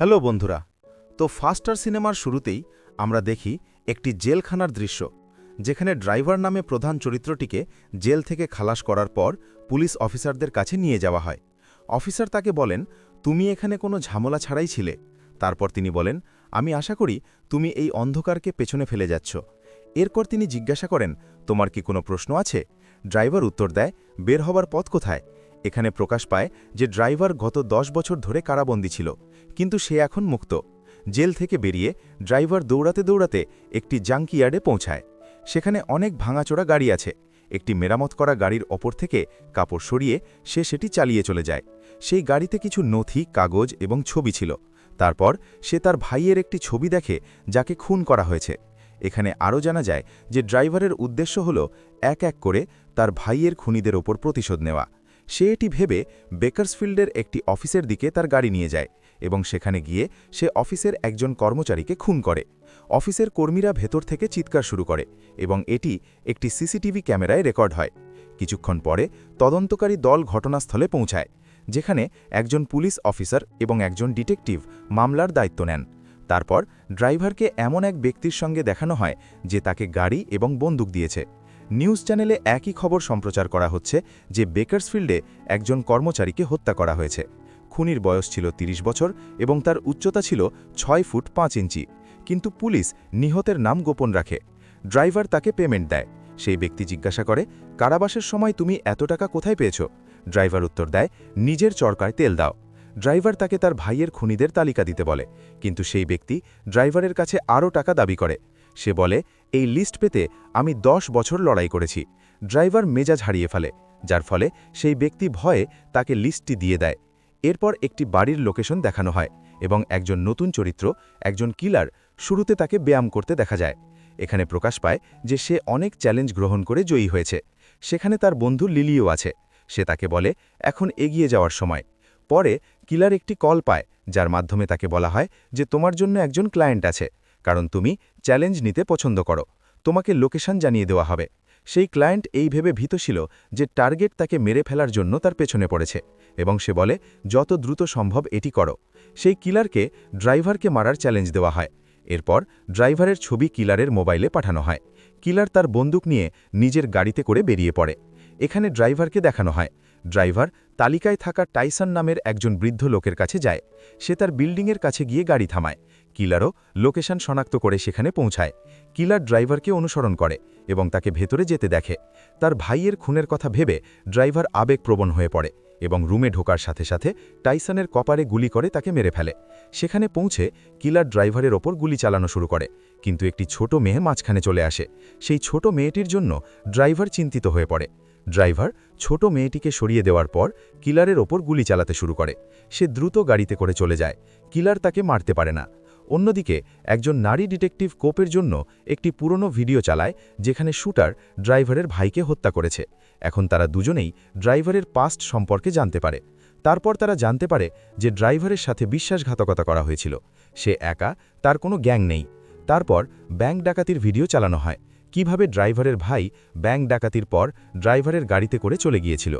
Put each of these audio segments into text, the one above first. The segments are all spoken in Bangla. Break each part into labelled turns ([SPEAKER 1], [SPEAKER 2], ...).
[SPEAKER 1] হ্যালো বন্ধুরা, তো ফাস্টার সিনেমার শুরুতেই আমরা দেখি একটি জেলখানার দৃশ্য, যেখানে ড্রাইভার নামে প্রধান চরিত্রটিকে জেল থেকে খালাস করার পর পুলিশ অফিসারদের কাছে নিয়ে যাওয়া হয়। অফিসার তাকে বলেন, তুমি এখানে কোনো ঝামেলা ছাড়াই ছিলে। তারপর তিনি বলেন, আমি আশা করি তুমি এই অন্ধকারকে পেছনে ফেলে যাচ্ছ। এরপর তিনি জিজ্ঞাসা করেন, তোমার কি কোনো প্রশ্ন আছে? ড্রাইভার উত্তর দেয়, বের হবার পথ কোথায়? এখানে প্রকাশ পায় যে ড্রাইভার গত দশ বছর ধরে কারাবন্দী ছিল। কিন্তু সে এখন মুক্ত। জেল থেকে বেরিয়ে ড্রাইভার দৌড়াতে দৌড়াতে একটি জাঙ্কিয়ার্ডে পৌঁছায়। সেখানে অনেক ভাঙাচোরা গাড়ি আছে। একটি মেরামত করা গাড়ির ওপর থেকে কাপড় সরিয়ে সে সেটি চালিয়ে চলে যায়। সেই গাড়িতে কিছু নথি, কাগজ এবং ছবি ছিল। তারপর সে তার ভাইয়ের একটি ছবি দেখে, যাকে খুন করা হয়েছে। এখানে আরও জানা যায় যে ড্রাইভারের উদ্দেশ্য হল এক এক করে তার ভাইয়ের খুনিদের ওপর প্রতিশোধ নেওয়া। সে এটি ভেবে বেকার্সফিল্ডের একটি অফিসের দিকে তার গাড়ি নিয়ে যায়। এবং সেখানে গিয়ে সে অফিসের একজন কর্মচারীকে খুন করে। অফিসের কর্মীরা ভেতর থেকে চিৎকার শুরু করে এবং এটি একটি সিসিটিভি ক্যামেরায় রেকর্ড হয়। কিছুক্ষণ পরে তদন্তকারী দল ঘটনাস্থলে পৌঁছায়, যেখানে একজন পুলিশ অফিসার এবং একজন ডিটেকটিভ মামলার দায়িত্ব নেন। তারপর ড্রাইভারকে এমন এক ব্যক্তির সঙ্গে দেখানো হয় যে তাকে গাড়ি এবং বন্দুক দিয়েছে। নিউজ চ্যানেলে একই খবর সম্প্রচার করা হচ্ছে যে বেকার্সফিল্ডে একজন কর্মচারীকে হত্যা করা হয়েছে। খুনির বয়স ছিল ৩০ বছর এবং তার উচ্চতা ছিল ছয় ফুট পাঁচ ইঞ্চি। কিন্তু পুলিশ নিহতের নাম গোপন রাখে। ড্রাইভার তাকে পেমেন্ট দেয়। সেই ব্যক্তি জিজ্ঞাসা করে, কারাবাসের সময় তুমি এত টাকা কোথায় পেয়েছ? ড্রাইভার উত্তর দেয়, নিজের চরকায় তেল দাও। ড্রাইভার তাকে তার ভাইয়ের খুনিদের তালিকা দিতে বলে। কিন্তু সেই ব্যক্তি ড্রাইভারের কাছে আরও টাকা দাবি করে। সে বলে, এই লিস্ট পেতে আমি দশ বছর লড়াই করেছি। ড্রাইভার মেজাজ হারিয়ে ফেলে, যার ফলে সেই ব্যক্তি ভয়ে তাকে লিস্টটি দিয়ে দেয়। এরপর একটি বাড়ির লোকেশন দেখানো হয় এবং একজন নতুন চরিত্র, একজন কিলার, শুরুতে তাকে ব্যায়াম করতে দেখা যায়। এখানে প্রকাশ পায় যে সে অনেক চ্যালেঞ্জ গ্রহণ করে জয়ী হয়েছে। সেখানে তার বন্ধু লিলিও আছে। সে তাকে বলে, এখন এগিয়ে যাওয়ার সময়। পরে কিলার একটি কল পায়, যার মাধ্যমে তাকে বলা হয় যে তোমার জন্য একজন ক্লায়েন্ট আছে, কারণ তুমি চ্যালেঞ্জ নিতে পছন্দ করো। তোমাকে লোকেশন জানিয়ে দেওয়া হবে। সেই ক্লায়েন্ট এই ভেবে ভীত ছিল যে টার্গেট তাকে মেরে ফেলার জন্য তার পেছনে পড়েছে এবং সে বলে, যত দ্রুত সম্ভব এটি করো। সেই কিলারকে ড্রাইভারকে মারার চ্যালেঞ্জ দেওয়া হয়। এরপর ড্রাইভারের ছবি কিলারের মোবাইলে পাঠানো হয়। কিলার তার বন্দুক নিয়ে নিজের গাড়িতে করে বেরিয়ে পড়ে। এখানে ড্রাইভারকে দেখানো হয়। ড্রাইভার তালিকায় থাকা টাইসন নামের একজন বৃদ্ধ লোকের কাছে যায়। সে তার বিল্ডিংয়ের কাছে গিয়ে গাড়ি থামায়। কিলারও লোকেশন শনাক্ত করে সেখানে পৌঁছায়। কিলার ড্রাইভারকে অনুসরণ করে এবং তাকে ভেতরে যেতে দেখে। তার ভাইয়ের খুনের কথা ভেবে ড্রাইভার আবেগপ্রবণ হয়ে পড়ে এবং রুমে ঢোকার সাথে সাথে টাইসনের কপারে গুলি করে তাকে মেরে ফেলে। সেখানে পৌঁছে কিলার ড্রাইভারের ওপর গুলি চালানো শুরু করে, কিন্তু একটি ছোট মেয়ে মাঝখানে চলে আসে। সেই ছোট মেয়েটির জন্য ড্রাইভার চিন্তিত হয়ে পড়ে। ড্রাইভার ছোট মেয়েটিকে সরিয়ে দেওয়ার পর কিলারের ওপর গুলি চালাতে শুরু করে। সে দ্রুত গাড়িতে করে চলে যায়। কিলার তাকে মারতে পারে না। অন্যদিকে, একজন নারী ডিটেকটিভ কোপের জন্য একটি পুরনো ভিডিও চালায়, যেখানে শুটার ড্রাইভারের ভাইকে হত্যা করেছে। এখন তারা দুজনেই ড্রাইভারের পাস্ট সম্পর্কে জানতে পারে। তারপর তারা জানতে পারে যে ড্রাইভারের সাথে বিশ্বাসঘাতকতা করা হয়েছিল। সে একা, তার কোনো গ্যাং নেই। তারপর ব্যাংক ডাকাতির ভিডিও চালানো হয়। কীভাবে ড্রাইভারের ভাই ব্যাংক ডাকাতির পর ড্রাইভারের গাড়িতে করে চলে গিয়েছিল।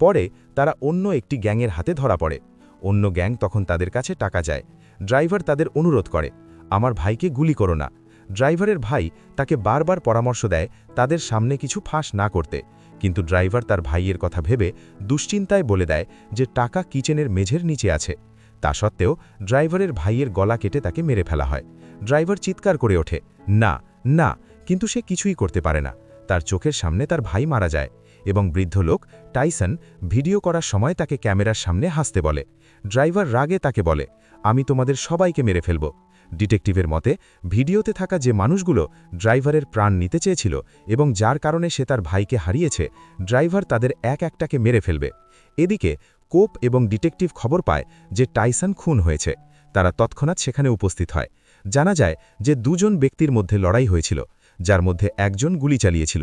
[SPEAKER 1] পরে তারা অন্য একটি গ্যাংয়ের হাতে ধরা পড়ে। অন্য গ্যাং তখন তাদের কাছে টাকা যায় ড্রাইভার তাদের অনুরোধ করে, আমার ভাইকে গুলি করো না। ড্রাইভারের ভাই তাকে বারবার পরামর্শ দেয় তাদের সামনে কিছু ফাঁস না করতে। কিন্তু ড্রাইভার তার ভাইয়ের কথা ভেবে দুশ্চিন্তায় বলে দেয় যে টাকা কিচেনের মেঝের নিচে আছে। তা সত্ত্বেও ড্রাইভারের ভাইয়ের গলা কেটে তাকে মেরে ফেলা হয়। ড্রাইভার চিৎকার করে ওঠে, না না। কিন্তু সে কিছুই করতে পারে না। তার চোখের সামনে তার ভাই মারা যায়। এবং বৃদ্ধ লোক টাইসন ভিডিও করার সময় তাকে ক্যামেরার সামনে হাসতে বলে। ড্রাইভার রাগে তাকে বলে, আমি তোমাদের সবাইকে মেরে ফেলব। ডিটেকটিভের মতে, ভিডিওতে থাকা যে মানুষগুলো ড্রাইভারের প্রাণ নিতে চেয়েছিল এবং যার কারণে সে তার ভাইকে হারিয়েছে, ড্রাইভার তাদের এক একটাকে মেরে ফেলবে। এদিকে, কোপ এবং ডিটেকটিভ খবর পায় যে টাইসন খুন হয়েছে। তারা তৎক্ষণাৎ সেখানে উপস্থিত হয়। জানা যায় যে দুজন ব্যক্তির মধ্যে লড়াই হয়েছিল, যার মধ্যে একজন গুলি চালিয়েছিল।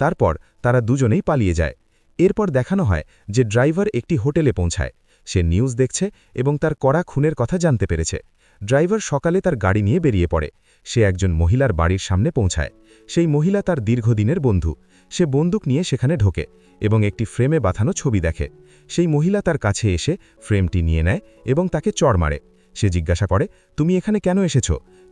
[SPEAKER 1] তারপর তারা দুজনেই পালিয়ে যায়। এরপর দেখানো হয় যে ড্রাইভার একটি হোটেলে পৌঁছায়। সে নিউজ দেখছে এবং তার কড়া খুনের কথা জানতে পেরেছে। ড্রাইভার সকালে তার গাড়ি নিয়ে বেরিয়ে পড়ে। সে একজন মহিলার বাড়ির সামনে পৌঁছায়। সেই মহিলা তার দীর্ঘদিনের বন্ধু। সে বন্দুক নিয়ে সেখানে ঢোকে এবং একটি ফ্রেমে বাঁধানো ছবি দেখে। সেই মহিলা তার কাছে এসে ফ্রেমটি নিয়ে নেয় এবং তাকে চড় মারে। সে জিজ্ঞাসা করে, তুমি এখানে কেন এসেছ?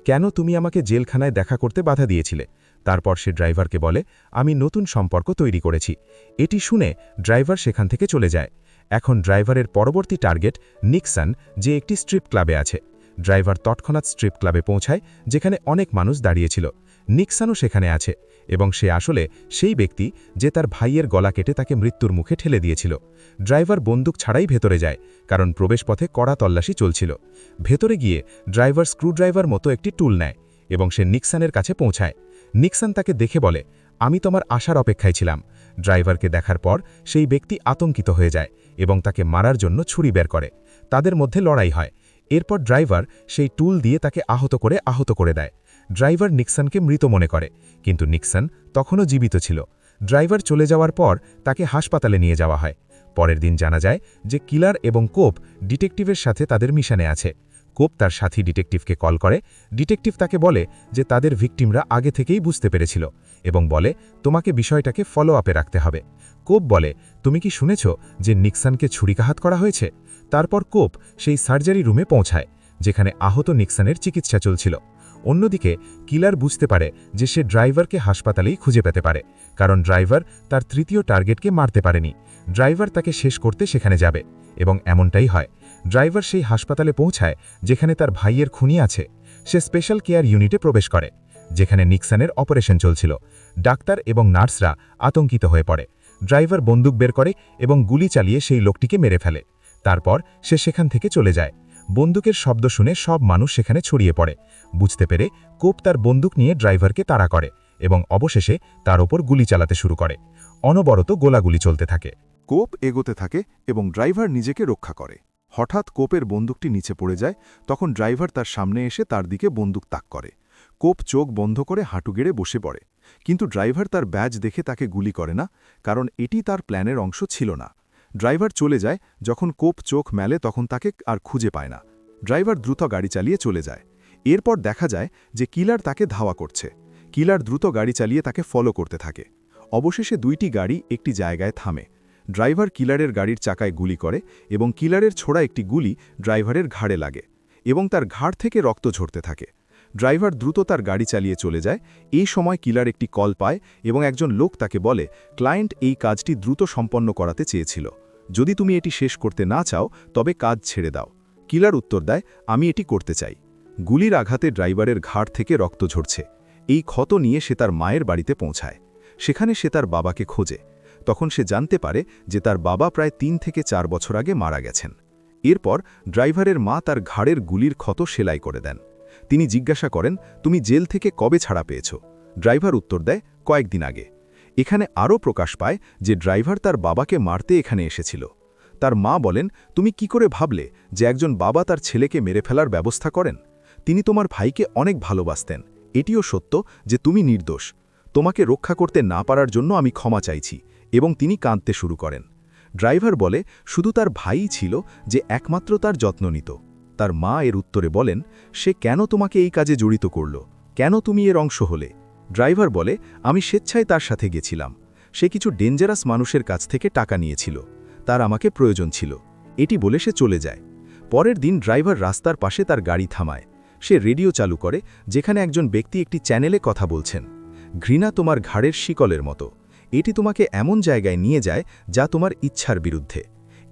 [SPEAKER 1] কেন তুমি আমাকে জেলখানায় দেখা করতে বাধা দিয়েছিলে? তারপর সে ড্রাইভারকে বলে, আমি নতুন সম্পর্ক তৈরি করেছি। এটি শুনে ড্রাইভার সেখান থেকে চলে যায়। এখন ড্রাইভারের পরবর্তী টার্গেট নিক্সন, যে একটি স্ট্রিপ ক্লাবে আছে। ড্রাইভার তৎক্ষণাৎ স্ট্রিপ ক্লাবে পৌঁছায়, যেখানে অনেক মানুষ দাঁড়িয়েছিল। নিক্সনও সেখানে আছে এবং সে আসলে সেই ব্যক্তি যে তার ভাইয়ের গলা কেটে তাকে মৃত্যুর মুখে ঠেলে দিয়েছিল। ড্রাইভার বন্দুক ছাড়াই ভেতরে যায়, কারণ প্রবেশপথে কড়া তল্লাশি চলছিল। ভেতরে গিয়ে ড্রাইভার স্ক্রুড্রাইভার মতো একটি টুল নেয় এবং সে নিক্সনের কাছে পৌঁছায়। নিক্সন তাকে দেখে বলে, আমি তোমার আশার অপেক্ষায় ছিলাম। ড্রাইভারকে দেখার পর সেই ব্যক্তি আতঙ্কিত হয়ে যায় এবং তাকে মারার জন্য ছুরি বের করে। তাদের মধ্যে লড়াই হয়। এরপর ড্রাইভার সেই টুল দিয়ে তাকে আহত করে আহত করে দেয়। ড্রাইভার নিক্সনকে মৃত মনে করে, কিন্তু নিক্সন তখনও জীবিত ছিল। ড্রাইভার চলে যাওয়ার পর তাকে হাসপাতালে নিয়ে যাওয়া হয়। পরের দিন জানা যায় যে কিলার এবং কোপ ডিটেকটিভের সাথে তাদের মিশনে আছে। কোপ তার সাথী ডিটেকটিভকে কল করে। ডিটেকটিভ তাকে বলে যে তাদের ভিকটিমরা আগে থেকেই বুঝতে পেরেছিল এবং বলে, তোমাকে বিষয়টাকে ফলো আপে রাখতে হবে। কোপ বলে, তুমি কি শুনেছ যে নিক্সানকে ছুরিকাহাত করা হয়েছে? তারপর কোপ সেই সার্জারি রুমে পৌঁছায়, যেখানে আহত নিক্সানের চিকিৎসা চলছিল। অন্যদিকে, কিলার বুঝতে পারে যে সে ড্রাইভারকে হাসপাতালেই খুঁজে পেতে পারে, কারণ ড্রাইভার তার তৃতীয় টার্গেটকে মারতে পারেনি। ড্রাইভার তাকে শেষ করতে সেখানে যাবে এবং এমনটাই হয়। ড্রাইভার সেই হাসপাতালে পৌঁছায়, যেখানে তার ভাইয়ের খুনি আছে। সে স্পেশাল কেয়ার ইউনিটে প্রবেশ করে, যেখানে নিক্সানের অপারেশন চলছিল। ডাক্তার এবং নার্সরা আতঙ্কিত হয়ে পড়ে। ড্রাইভার বন্দুক বের করে এবং গুলি চালিয়ে সেই লোকটিকে মেরে ফেলে। তারপর সে সেখান থেকে চলে যায়। বন্দুকের শব্দ শুনে সব মানুষ সেখানে ছড়িয়ে পড়ে। বুঝতে পেরে কোপ তার বন্দুক নিয়ে ড্রাইভারকে তাড়া করে এবং অবশেষে তার ওপর গুলি চালাতে শুরু করে। অনবরত গোলাগুলি চলতে থাকে।
[SPEAKER 2] কোপ এগোতে থাকে এবং ড্রাইভার নিজেকে রক্ষা করে। হঠাৎ কোপের বন্দুকটি নিচে পড়ে যায়, তখন ড্রাইভার তার সামনে এসে তার দিকে বন্দুক তাক করে। কোপ চোখ বন্ধ করে হাঁটু গেড়ে বসে পড়ে। কিন্তু ড্রাইভার তার ব্যাজ দেখে তাকে গুলি করে না, কারণ এটি তার প্ল্যানের অংশ ছিল না। ড্রাইভার চলে যায়, যখন কোপ চোখ মেলে তখন তাকে আর খুঁজে পায় না। ড্রাইভার দ্রুত গাড়ি চালিয়ে চলে যায়। এরপর দেখা যায় যে কিলার তাকে ধাওয়া করছে। কিলার দ্রুত গাড়ি চালিয়ে তাকে ফলো করতে থাকে। অবশেষে দুইটি গাড়ি একটি জায়গায় থামে। ড্রাইভার কিলারের গাড়ির চাকায় গুলি করে এবং কিলারের ছোড়া একটি গুলি ড্রাইভারের ঘাড়ে লাগে এবং তার ঘাড় থেকে রক্ত ঝরতে থাকে। ড্রাইভার দ্রুত তার গাড়ি চালিয়ে চলে যায়। এই সময় কিলার একটি কল পায় এবং একজন লোক তাকে বলে, ক্লায়েন্ট, এই কাজটি দ্রুত সম্পন্ন করাতে চেয়েছিল। যদি তুমি এটি শেষ করতে না চাও, তবে কাজ ছেড়ে দাও। কিলার উত্তর দেয়, আমি এটি করতে চাই। গুলির আঘাতে ড্রাইভারের ঘাড় থেকে রক্ত ঝরছে। এই ক্ষত নিয়ে সে তার মায়ের বাড়িতে পৌঁছায়। সেখানে সে তার বাবাকে খোঁজে। তখন সে জানতে পারে যে তার বাবা প্রায় তিন থেকে চার বছর আগে মারা গেছেন। এরপর ড্রাইভারের মা তার ঘাড়ের গুলির ক্ষত সেলাই করে দেন। তিনি জিজ্ঞাসা করেন, তুমি জেল থেকে কবে ছাড়া পেয়েছ? ড্রাইভার উত্তর দেয়, কয়েকদিন আগে। এখানে আরও প্রকাশ পায় যে ড্রাইভার তার বাবাকে মারতে এখানে এসেছিল। তার মা বলেন, তুমি কি করে ভাবলে যে একজন বাবা তার ছেলেকে মেরে ফেলার ব্যবস্থা করেন? তিনি তোমার ভাইকে অনেক ভালোবাসতেন। এটিও সত্য যে তুমি নির্দোষ। তোমাকে রক্ষা করতে না পারার জন্য আমি ক্ষমা চাইছি। এবং তিনি কাঁদতে শুরু করেন। ড্রাইভার বলে, শুধু তার ভাইই ছিল যে একমাত্র তার যত্ন নিত। তার মা এর উত্তরে বলেন, সে কেন তোমাকে এই কাজে জড়িত করল? কেন তুমি এর অংশ হলে? ড্রাইভার বলে, আমি স্বেচ্ছায় তার সাথে গেছিলাম। সে কিছু ডেঞ্জারাস মানুষের কাছ থেকে টাকা নিয়েছিল। তার আমাকে প্রয়োজন ছিল। এটি বলে সে চলে যায়। পরের দিন ড্রাইভার রাস্তার পাশে তার গাড়ি থামায়। সে রেডিও চালু করে, যেখানে একজন ব্যক্তি একটি চ্যানেলে কথা বলছেন। ঘৃণা তোমার ঘাড়ের শিকলের মতো। এটি তোমাকে এমন জায়গায় নিয়ে যায় যা তোমার ইচ্ছার বিরুদ্ধে।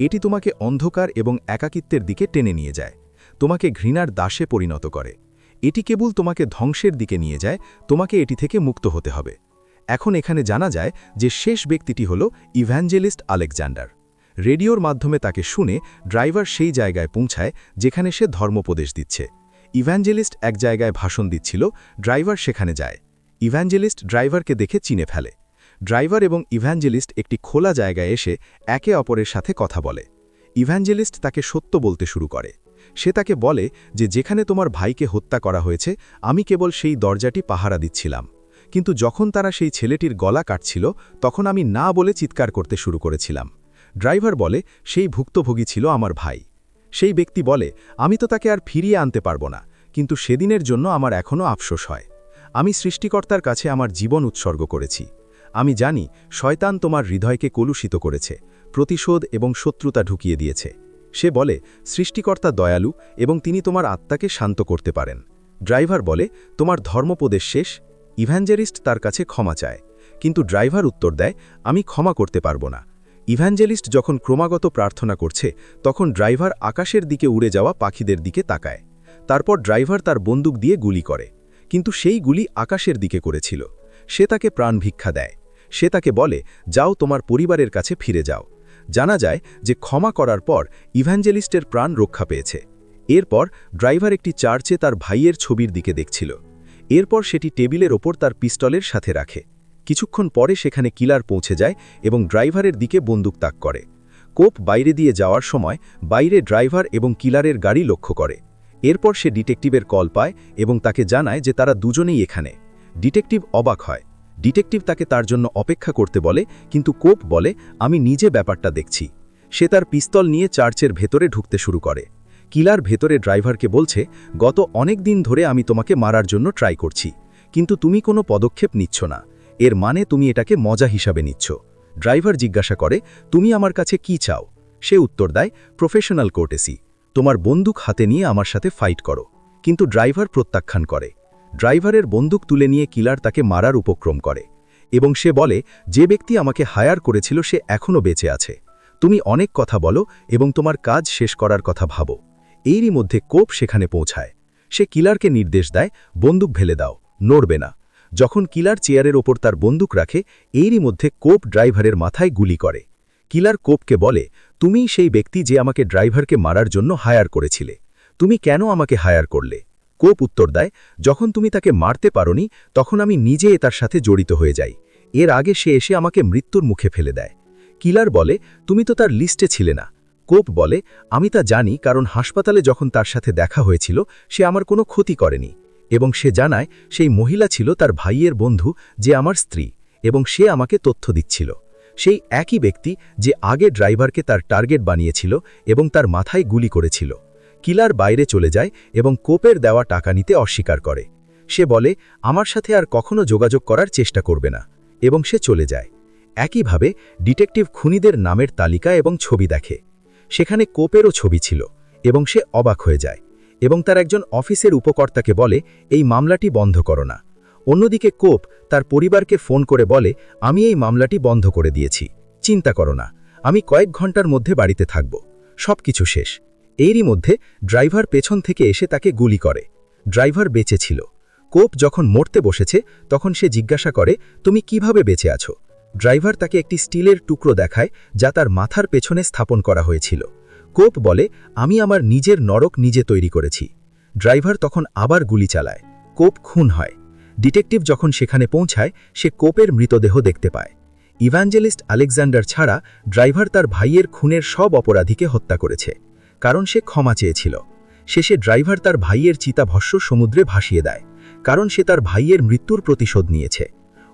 [SPEAKER 2] এটি তোমাকে অন্ধকার এবং একাকিত্বের দিকে টেনে নিয়ে যায়, তোমাকে ঘৃণার দাসে পরিণত করে। এটি কেবল তোমাকে ধ্বংসের দিকে নিয়ে যায়, তোমাকে এটি থেকে মুক্ত হতে হবে। এখন এখানে জানা যায় যে শেষ ব্যক্তিটি হল ইভ্যাঞ্জেলিস্ট আলেকজান্ডার। রেডিওর মাধ্যমে তাকে শুনে ড্রাইভার সেই জায়গায় পৌঁছায় যেখানে সে ধর্মোপদেশ দিচ্ছে। ইভ্যাঞ্জেলিস্ট এক জায়গায় ভাষণ দিচ্ছিল, ড্রাইভার সেখানে যায়। ইভ্যাঞ্জেলিস্ট ড্রাইভারকে দেখে চিনে ফেলে। ড্রাইভার এবং ইভ্যাঞ্জেলিস্ট একটি খোলা জায়গায় এসে একে অপরের সাথে কথা বলে। ইভ্যাঞ্জেলিস্ট তাকে সত্য বলতে শুরু করে। সে তাকে বলে যে, যেখানে তোমার ভাইকে হত্যা করা হয়েছে, আমি কেবল সেই দরজাটি পাহারা দিচ্ছিলাম। কিন্তু যখন তারা সেই ছেলেটির গলা কাটছিল, তখন আমি না বলে চিৎকার করতে শুরু করেছিলাম। ড্রাইভার বলে, সেই ভুক্তভোগী ছিল আমার ভাই। সেই ব্যক্তি বলে, আমি তো তাকে আর ফিরিয়ে আনতে পারব না, কিন্তু সেদিনের জন্য আমার এখনও আফসোস হয়। আমি সৃষ্টিকর্তার কাছে আমার জীবন উৎসর্গ করেছি। আমি জানি শয়তান তোমার হৃদয়কে কলুষিত করেছে, প্রতিশোধ এবং শত্রুতা ঢুকিয়ে দিয়েছে।
[SPEAKER 1] সে বলে, সৃষ্টিকর্তা দয়ালু এবং তিনি তোমার আত্মাকে শান্ত করতে পারেন। ড্রাইভার বলে, তোমার ধর্মপদেশ শেষ ইভ্যাঞ্জেলিস্ট তার কাছে ক্ষমা চায়। কিন্তু ড্রাইভার উত্তর দেয়, আমি ক্ষমা করতে পারব না। ইভ্যাঞ্জেলিস্ট যখন ক্রমাগত প্রার্থনা করছে, তখন ড্রাইভার আকাশের দিকে উড়ে যাওয়া পাখিদের দিকে তাকায়। তারপর ড্রাইভার তার বন্দুক দিয়ে গুলি করে। কিন্তু সেই গুলি আকাশের দিকে করেছিল। সে তাকে প্রাণ ভিক্ষা দেয়। সে তাকে বলে, যাও তোমার পরিবারের কাছে ফিরে যাও। জানা যায় যে ক্ষমা করার পর ইভ্যাঞ্জেলিস্টের প্রাণ রক্ষা পেয়েছে। এরপর ড্রাইভার একটি চার্চে তার ভাইয়ের ছবির দিকে দেখছিল। এরপর সেটি টেবিলের ওপর তার পিস্তলের সাথে রাখে। কিছুক্ষণ পরে সেখানে কিলার পৌঁছে যায় এবং ড্রাইভারের দিকে বন্দুক তাক করে। কোপ বাইরে দিয়ে যাওয়ার সময় বাইরে ড্রাইভার এবং কিলারের গাড়ি লক্ষ্য করে। এরপর সে ডিটেকটিভের কল পায় এবং তাকে জানায় যে তারা দুজনেই এখানে। ডিটেকটিভ অবাক হয়। ডিটেকটিভ তাকে তার জন্য অপেক্ষা করতে বলে, কিন্তু কোপ বলে, আমি নিজে ব্যাপারটা দেখছি। সে তার পিস্তল নিয়ে চার্চের ভেতরে ঢুকতে শুরু করে। কিলার ভেতরে ড্রাইভারকে বলছে, গত অনেক দিন ধরে আমি তোমাকে মারার জন্য ট্রাই করছি, কিন্তু তুমি কোনো পদক্ষেপ নিচ্ছ না। এর মানে তুমি এটাকে মজা হিসাবে নিচ্ছ। ড্রাইভার জিজ্ঞাসা করে, তুমি আমার কাছে কি চাও? সে উত্তর দেয়, প্রফেশনাল কোর্টেসি। তোমার বন্দুক হাতে নিয়ে আমার সাথে ফাইট করো। কিন্তু ড্রাইভার প্রত্যাখ্যান করে ড্রাইভারের বন্দুক তুলে নিয়ে কিলার তাকে মারার উপক্রম করে এবং সে বলে, যে ব্যক্তি আমাকে হায়ার করেছিল সে এখনও বেঁচে আছে। তুমি অনেক কথা বলো এবং তোমার কাজ শেষ করার কথা ভাবো। এরই মধ্যে কোপ সেখানে পৌঁছায়। সে কিলারকে নির্দেশ দেয়, বন্দুক ভেলে দাও, নড়বে না। যখন কিলার চেয়ারের ওপর তার বন্দুক রাখে, এরই মধ্যে কোপ ড্রাইভারের মাথায় গুলি করে। কিলার কোপকে বলে তুমিই সেই ব্যক্তি যে আমাকে ড্রাইভারকে মারার জন্য হায়ার করেছিলে। তুমি কেন আমাকে হায়ার করলে? কোপ উত্তর দেয়, যখন তুমি তাকে মারতে পারোনি, তখন আমি নিজে তার সাথে জড়িত হয়ে যাই। এর আগে সে এসে আমাকে মৃত্যুর মুখে ফেলে দেয়। কিলার বলে, তুমি তো তার লিস্টে ছিলে না। কোপ বলে, আমি তা জানি, কারণ হাসপাতালে যখন তার সাথে দেখা হয়েছিল, সে আমার কোনো ক্ষতি করেনি। এবং সে জানায়, সেই মহিলা ছিল তার ভাইয়ের বন্ধু, যে আমার স্ত্রী, এবং সে আমাকে তথ্য দিচ্ছিল। সেই একই ব্যক্তি, যে আগে ড্রাইভারকে তার টার্গেট বানিয়েছিল, এবং তার মাথায় গুলি করেছিল। কিলার বাইরে চলে যায় এবং কোপের দেওয়া টাকা নিতে অস্বীকার করে। সে বলে, আমার সাথে আর কখনো যোগাযোগ করার চেষ্টা করবে না। এবং সে চলে যায়। একইভাবে ডিটেকটিভ খুনিদের নামের তালিকা এবং ছবি দেখে। সেখানে কোপেরও ছবি ছিল এবং সে অবাক হয়ে যায় এবং তার একজন অফিসের উপকর্তাকে বলে, এই মামলাটি বন্ধ করো না। অন্যদিকে কোপ তার পরিবারকে ফোন করে বলে, আমি এই মামলাটি বন্ধ করে দিয়েছি। চিন্তা করো না। আমি কয়েক ঘণ্টার মধ্যে বাড়িতে থাকব। সব কিছু শেষ। এরই মধ্যে ড্রাইভার পেছন থেকে এসে তাকে গুলি করে। ড্রাইভার বেঁচে ছিল। কোপ যখন মরতে বসেছে, তখন সে জিজ্ঞাসা করে, তুমি কীভাবে বেঁচে আছো? ড্রাইভার তাকে একটি স্টিলের টুকরো দেখায়, যা তার মাথার পেছনে স্থাপন করা হয়েছিল। কোপ বলে, আমি আমার নিজের নরক নিজে তৈরি করেছি। ড্রাইভার তখন আবার গুলি চালায়। কোপ খুন হয়। ডিটেকটিভ যখন সেখানে পৌঁছায়, সে কোপের মৃতদেহ দেখতে পায়। ইভাঞ্জেলিস্ট আলেকজান্ডার ছাড়া ড্রাইভার তার ভাইয়ের খুনের সব অপরাধীকে হত্যা করেছে। কারণ সে ক্ষমা চেয়েছিল। শেষে ড্রাইভার তার ভাইয়ের চিতাভস্য সমুদ্রে ভাসিয়ে দেয়, কারণ সে তার ভাইয়ের মৃত্যুর প্রতিশোধ নিয়েছে।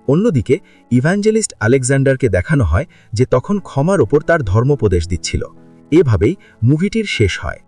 [SPEAKER 1] অন্যদিকে ইভ্যাঞ্জেলিস্ট আলেকজান্ডারকে দেখানো হয় যে তখন ক্ষমার ওপর তার ধর্মোপদেশ দিচ্ছিল। এভাবেই মুভিটির শেষ হয়।